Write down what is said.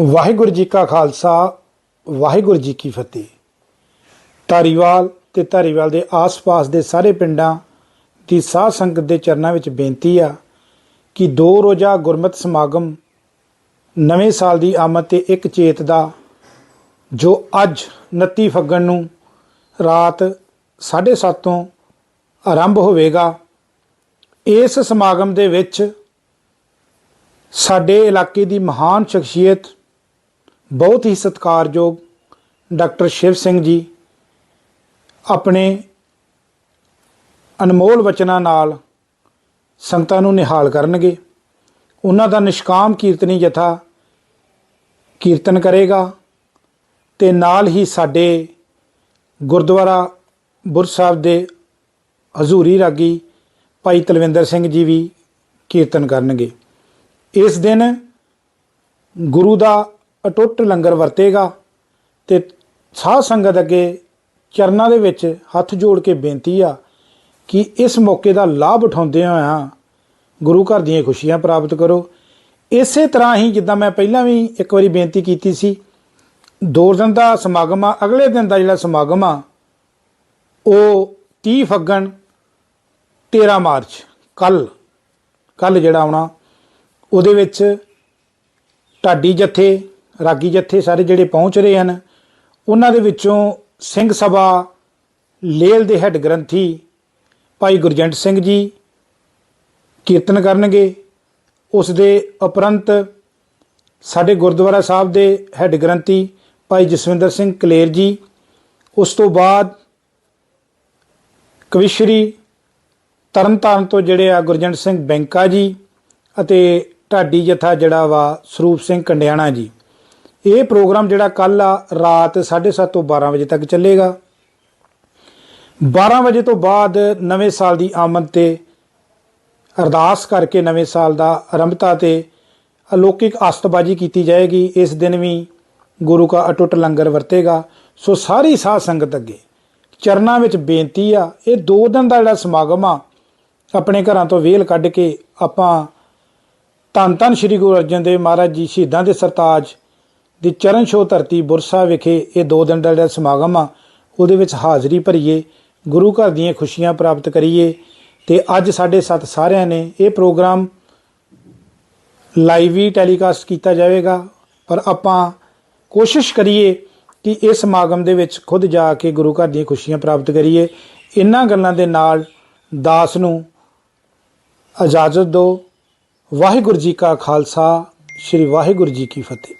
ਵਾਹਿਗੁਰੂ ਜੀ ਕਾ ਖਾਲਸਾ, ਵਾਹਿਗੁਰੂ ਜੀ ਕੀ ਫਤਿਹ। ਧਾਰੀਵਾਲ ਤੇ ਧਾਰੀਵਾਲ ਦੇ ਆਸ-ਪਾਸ ਦੇ ਸਾਰੇ ਪਿੰਡਾਂ ਦੀ ਸਾਧ ਸੰਗਤ ਦੇ ਚਰਨਾਂ ਵਿੱਚ ਬੇਨਤੀ ਆ ਕਿ ਦੋ ਰੋਜ਼ਾ ਗੁਰਮਤਿ ਸਮਾਗਮ ਨਵੇਂ ਸਾਲ ਦੀ ਆਮਦ ਤੇ ਇੱਕ ਚੇਤ ਦਾ, ਜੋ ਅੱਜ 29 ਫੱਗਣ ਨੂੰ ਰਾਤ 7:30 ਤੋਂ ਆਰੰਭ ਹੋਵੇਗਾ, ਇਸ ਸਮਾਗਮ ਦੇ ਵਿੱਚ ਸਾਡੇ ਇਲਾਕੇ ਦੀ ਮਹਾਨ ਸ਼ਖਸੀਅਤ ਬਹੁਤ ਹੀ ਸਤਿਕਾਰਯੋਗ ਡਾਕਟਰ ਸ਼ਿਵ ਸਿੰਘ ਜੀ ਆਪਣੇ ਅਨਮੋਲ ਵਚਨਾਂ ਨਾਲ ਸੰਗਤਾਂ ਨੂੰ ਨਿਹਾਲ ਕਰਨਗੇ। ਉਹਨਾਂ ਦਾ ਨਿਸ਼ਕਾਮ ਕੀਰਤਨੀ ਜਥਾ ਕੀਰਤਨ ਕਰੇਗਾ ਤੇ ਨਾਲ ਹੀ ਸਾਡੇ ਗੁਰਦੁਆਰਾ ਬੁਰ ਸਾਹਿਬ ਦੇ ਹਜ਼ੂਰੀ ਰਾਗੀ ਭਾਈ ਤਲਵਿੰਦਰ ਸਿੰਘ ਜੀ ਵੀ ਕੀਰਤਨ ਕਰਨਗੇ। ਇਸ ਦਿਨ ਗੁਰੂ ਦਾ ਅਟੁੱਟ ਲੰਗਰ ਵਰਤੇਗਾ ਤੇ ਸਾਧ ਸੰਗਤ ਅੱਗੇ ਚਰਨਾਂ ਦੇ ਵਿੱਚ ਹੱਥ ਜੋੜ ਕੇ ਬੇਨਤੀ ਆ ਕਿ ਇਸ ਮੌਕੇ ਦਾ ਲਾਭ ਉਠਾਉਂਦੇ ਹੋਇਆ ਗੁਰੂ ਘਰ ਦੀਆਂ ਖੁਸ਼ੀਆਂ ਪ੍ਰਾਪਤ ਕਰੋ। ਇਸੇ ਤਰ੍ਹਾਂ ਹੀ ਜਿੱਦਾਂ ਮੈਂ ਪਹਿਲਾਂ ਵੀ ਇੱਕ ਵਾਰੀ ਬੇਨਤੀ ਕੀਤੀ ਸੀ, ਦੋ ਦਿਨ ਦਾ ਸਮਾਗਮ ਆ, ਅਗਲੇ ਦਿਨ ਦਾ ਜਿਹੜਾ ਸਮਾਗਮ ਆ, ਉਹ 30 ਫੱਗਣ 13 ਮਾਰਚ, ਕੱਲ ਕੱਲ ਜਿਹੜਾ ਆਉਣਾ, ਉਹਦੇ ਵਿੱਚ ਢਾਡੀ ਜਥੇ ਰਾਗੀ ਜੱਥੇ ਸਾਰੇ ਜਿਹੜੇ ਪਹੁੰਚ ਰਹੇ ਹਨ, ਉਹਨਾਂ ਦੇ ਵਿੱਚੋਂ ਸਿੰਘ ਸਭਾ, ਲੇਲ ਦੇ ਹੈੱਡ ਗ੍ਰੰਥੀ ਭਾਈ ਗੁਰਜੰਟ ਸਿੰਘ ਜੀ ਕੀਰਤਨ ਕਰਨਗੇ। ਉਸ ਦੇ ਉਪਰੰਤ ਸਾਡੇ ਗੁਰਦੁਆਰਾ ਸਾਹਿਬ ਦੇ ਹੈੱਡ ਗ੍ਰੰਥੀ ਭਾਈ ਜਸਵਿੰਦਰ ਸਿੰਘ ਕਲੇਰ ਜੀ, ਉਸ ਤੋਂ ਬਾਅਦ ਕਵਿਸ਼ਰੀ ਤਰਨਤਾਰਨ ਤੋਂ ਜਿਹੜੇ ਆ ਗੁਰਜੰਟ ਸਿੰਘ ਬੈਂਕਾ ਜੀ ਅਤੇ ਢਾਡੀ ਜਥਾ ਜਿਹੜਾ ਵਾ ਸਰੂਪ ਸਿੰਘ ਕੰਡਿਆਣਾ ਜੀ। ਇਹ ਪ੍ਰੋਗਰਾਮ ਜਿਹੜਾ ਕੱਲ ਆ, ਰਾਤ 7:30 ਤੋਂ 12 ਵਜੇ ਤੱਕ ਚੱਲੇਗਾ। 12 ਵਜੇ ਤੋਂ ਬਾਅਦ ਨਵੇਂ ਸਾਲ ਦੀ ਆਮਦ ਤੇ ਅਰਦਾਸ ਕਰਕੇ ਨਵੇਂ ਸਾਲ ਦਾ ਆਰੰਭਤਾ ਤੇ ਅਲੌਕਿਕ ਅਸਤਬਾਜੀ ਕੀਤੀ ਜਾਏਗੀ। ਇਸ ਦਿਨ ਵੀ ਗੁਰੂ ਕਾ ਅਟੁੱਟ ਲੰਗਰ ਵਰਤੇਗਾ। ਸੋ ਸਾਰੀ ਸਾਧ ਸੰਗਤ ਅੱਗੇ ਚਰਨਾਂ ਵਿੱਚ ਬੇਨਤੀ ਆ, ਇਹ ਦੋ ਦਿਨ ਦਾ ਜਿਹੜਾ ਸਮਾਗਮ ਆ, ਆਪਣੇ ਘਰਾਂ ਤੋਂ ਵੇਲ ਕੱਢ ਕੇ ਆਪਾਂ ਧੰਨ ਧੰਨ ਸ੍ਰੀ ਗੁਰੂ ਅਰਜਨ ਦੇਵ ਮਹਾਰਾਜ ਜੀ ਸ਼ਹੀਦਾਂ ਦੇ ਸਰਤਾਜ ਦੀ ਚਰਨ ਛੋਹ ਧਰਤੀ ਬੁਰਸਾ ਵਿਖੇ ਇਹ ਦੋ ਦਿਨ ਦਾ ਜਿਹੜਾ ਸਮਾਗਮ ਆ, ਉਹਦੇ ਵਿੱਚ ਹਾਜ਼ਰੀ ਭਰੀਏ, ਗੁਰੂ ਘਰ ਦੀਆਂ ਖੁਸ਼ੀਆਂ ਪ੍ਰਾਪਤ ਕਰੀਏ ਤੇ ਅੱਜ ਸਾਡੇ ਸੱਤ ਸਾਰਿਆਂ ਨੇ ਇਹ ਪ੍ਰੋਗਰਾਮ ਲਾਈਵ ਹੀ ਟੈਲੀਕਾਸਟ ਕੀਤਾ ਜਾਵੇਗਾ। ਪਰ ਆਪਾਂ ਕੋਸ਼ਿਸ਼ ਕਰੀਏ ਕਿ ਇਸ ਸਮਾਗਮ ਦੇ ਵਿੱਚ ਖੁਦ ਜਾ ਕੇ ਗੁਰੂ ਘਰ ਦੀਆਂ ਖੁਸ਼ੀਆਂ ਪ੍ਰਾਪਤ ਕਰੀਏ। ਇਨ੍ਹਾਂ ਗੱਲਾਂ ਦੇ ਨਾਲ ਦਾਸ ਨੂੰ ਇਜਾਜ਼ਤ ਦਿਓ। ਵਾਹਿਗੁਰੂ ਜੀ ਕਾ ਖਾਲਸਾ, ਸ੍ਰੀ ਵਾਹਿਗੁਰੂ ਜੀ ਕੀ ਫਤਿਹ।